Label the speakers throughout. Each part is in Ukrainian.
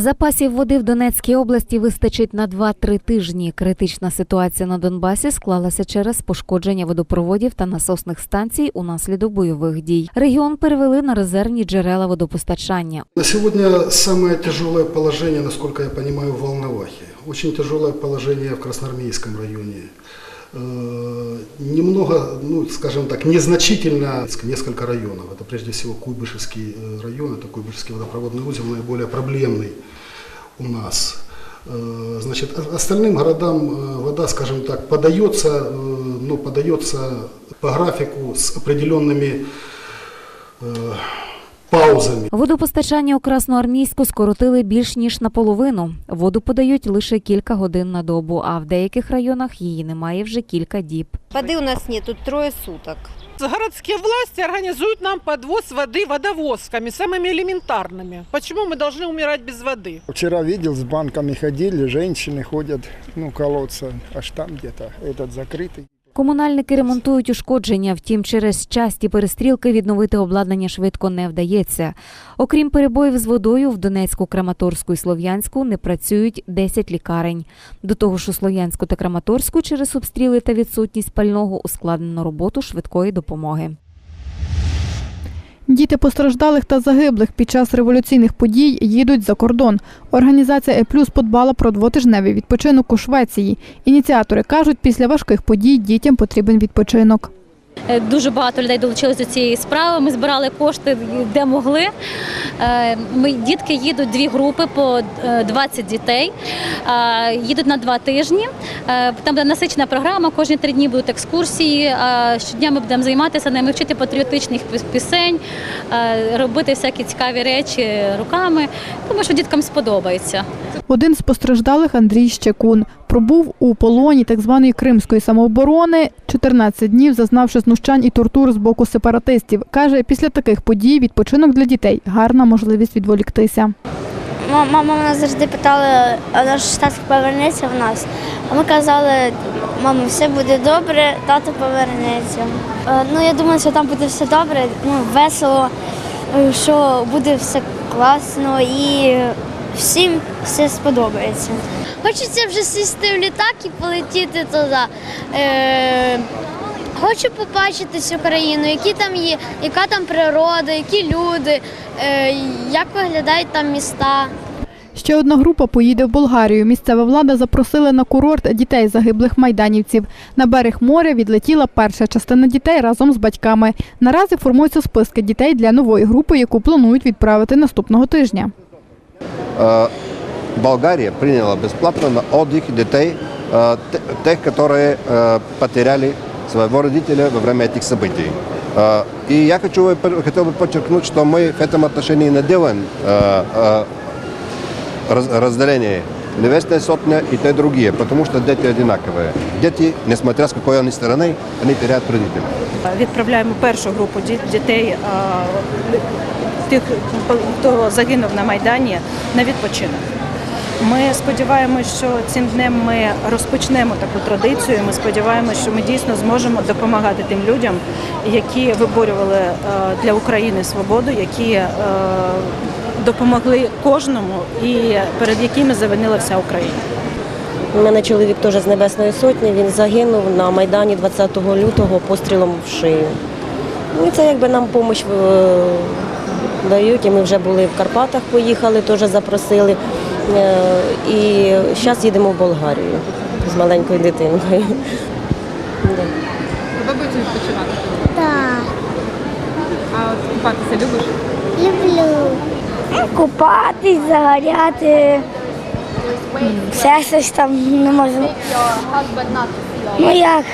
Speaker 1: Запасів води в Донецькій області вистачить на 2-3 тижні. Критична ситуація на Донбасі склалася через пошкодження водопроводів та насосних станцій унаслідок бойових дій. Регіон перевели на резервні джерела водопостачання.
Speaker 2: На сегодня самое тяжелое положение, насколько я понимаю, в Волновахе. Очень тяжелое положение в Красноармейском районе. Э, Немного, ну, скажем так, незначительно несколько районов. Это прежде всего Куйбышевский э, район, это Куйбышевский водопроводный узел, наиболее проблемный у нас. Э, Значит, о- остальным городам э, вода, скажем так, подается, э, но подается по графику с определенными э, паузами.
Speaker 1: Водопостачання у Красноармійську скоротили більш ніж наполовину. Воду подають лише кілька годин на добу, а в деяких районах її немає вже кілька діб.
Speaker 3: Воды у нас нет, тут трое суток.
Speaker 4: Городские власти организуют нам подвоз воды водовозками, самыми элементарными. Почему мы должны умирать без воды?
Speaker 5: Вчера видел, с банками ходили, женщины ходят, ну, колодца, аж там где-то этот закрытый.
Speaker 1: Комунальники ремонтують ушкодження, втім, через часті перестрілки відновити обладнання швидко не вдається. Окрім перебоїв з водою, в Донецьку, Краматорську і Слов'янську не працюють 10 лікарень. До того ж, у Слов'янську та Краматорську через обстріли та відсутність пального ускладнено роботу швидкої допомоги.
Speaker 6: Діти постраждалих та загиблих під час революційних подій їдуть за кордон. Організація «Еплюс» подбала про двотижневий відпочинок у Швеції. Ініціатори кажуть, після важких подій дітям потрібен відпочинок.
Speaker 7: Е, Дуже багато людей долучилися до цієї справи. Ми збирали кошти де могли. Е, Ми дітки їдуть дві групи по е, 20 дітей. Е, Їдуть на два тижні. Там буде насичена програма. Кожні три дні будуть екскурсії. Щодня ми будемо займатися ними, вчити патріотичних пісень, робити всякі цікаві речі руками, тому що діткам сподобається.
Speaker 6: Один з постраждалих Андрій Щекун пробув у полоні так званої кримської самооборони 14 днів, зазнавши знущань і тортур з боку сепаратистів. Каже, після таких подій відпочинок для дітей гарна можливість відволіктися.
Speaker 8: Ма- Мама мене завжди питала, а наш татко повернеться в нас. А ми казали, мамо, все буде добре, тато повернеться. Е, Ну, я думаю, що там буде все добре, ну, весело, що буде все класно і всім все сподобається. Хочеться вже сісти в літак і полетіти туди. Е, Хочу побачити всю країну, які там є, яка там природа, які люди, е, як виглядають там міста.
Speaker 6: Ще одна група поїде в Болгарію. Місцева влада запросила на курорт дітей загиблих майданівців. На берег моря відлетіла перша частина дітей разом з батьками. Наразі формуються списки дітей для нової групи, яку планують відправити наступного тижня.
Speaker 9: Болгария приняла бесплатно на отдых детей, те- тех, которые потеряли своего родителя во время этих событий. И я хочу, хотел бы подчеркнуть, что мы в этом отношении не делаем раз- разделение Небесная сотня и те другие, потому что дети одинаковые. Дети, несмотря с какой они стороны, они теряют родителей.
Speaker 10: Групу діт- дітей, а, тих, хто загинув на Майдані, на відпочинок. Ми сподіваємося, що цим днем ми розпочнемо таку традицію. Ми сподіваємося, що ми дійсно зможемо допомагати тим людям, які виборювали е, для України свободу, які е, допомогли кожному і перед якими завинила вся Україна.
Speaker 11: У мене чоловік теж з Небесної Сотні, він загинув на Майдані 20 лютого пострілом в шию. Ну це якби нам допомогу дають. І ми вже були в Карпатах, поїхали, теж запросили. Е, І зараз їдемо в Болгарію з маленькою дитинкою.
Speaker 12: Подобається відпочивати?
Speaker 8: Так,
Speaker 12: А от купатися любиш?
Speaker 8: люблю. Купатись, загоряти. Все щось там не можу. Ну як?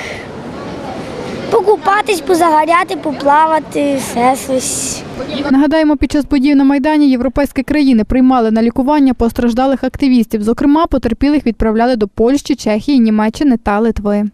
Speaker 8: Покупатись, позагоряти, поплавати, все щось.
Speaker 6: Нагадаємо, під час подій на Майдані європейські країни приймали на лікування постраждалих активістів. Зокрема, потерпілих відправляли до Польщі, Чехії, Німеччини та Литви.